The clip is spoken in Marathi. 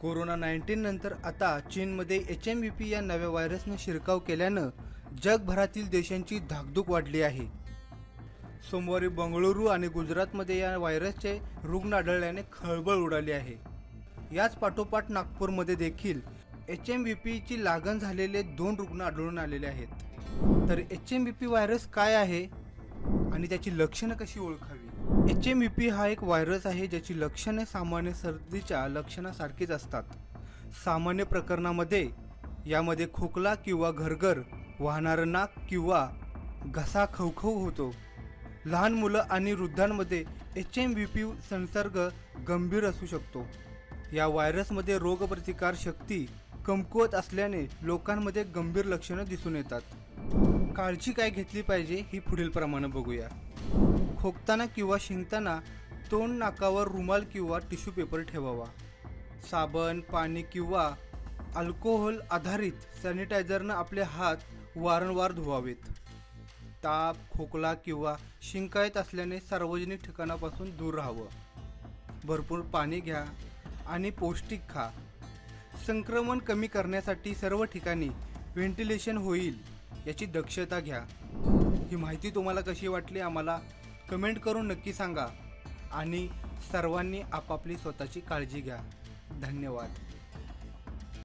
कोरोना नाईन्टीन नंतर आता चीनमध्ये एच एम व्ही पी या नव्या व्हायरसनं शिरकाव केल्यानं जगभरातील देशांची धाकधूक वाढली आहे. सोमवारी बंगळुरू आणि गुजरातमध्ये या व्हायरसचे रुग्ण आढळल्याने खळबळ उडाली आहे. याच पाठोपाठ नागपूरमध्ये देखील एच एम व्ही पीची लागण झालेले दोन रुग्ण आढळून आलेले आहेत. तर H M V P virus काय आहे आणि त्याची लक्षणं कशी ओळखावी? एच एम व्ही पी हा एक व्हायरस आहे ज्याची लक्षणे सामान्य सर्दीच्या लक्षणासारखीच असतात. सामान्य प्रकरणामध्ये यामध्ये खोकला किंवा घरघर वाहणारं नाक किंवा घसा खवखव होतो. लहान मुलं आणि वृद्धांमध्ये एच एम व्ही पी संसर्ग गंभीर असू शकतो. या व्हायरसमध्ये रोगप्रतिकार शक्ती कमकुवत असल्याने लोकांमध्ये गंभीर लक्षणं दिसून येतात. काळजी काय घेतली पाहिजे ही पुढील प्रमाणे बघूया. खोकताना किंवा शिंकताना तोंड नाकावर रुमाल किंवा टिश्यू पेपर ठेवावा. साबण पाणी किंवा अल्कोहोल आधारित सॅनिटायझरनं आपले हात वारंवार धुवावेत. ताप खोकला किंवा शिंका येत असल्याने सार्वजनिक ठिकाणापासून दूर राहावं. भरपूर पाणी घ्या आणि पौष्टिक खा. संक्रमण कमी करण्यासाठी सर्व ठिकाणी व्हेंटिलेशन होईल याची दक्षता घ्या. ही माहिती तुम्हाला कशी वाटली? आम्हाला कमेंट करून नक्की सांगा. आणि सर्वांनी आपापली स्वतःची काळजी घ्या. धन्यवाद.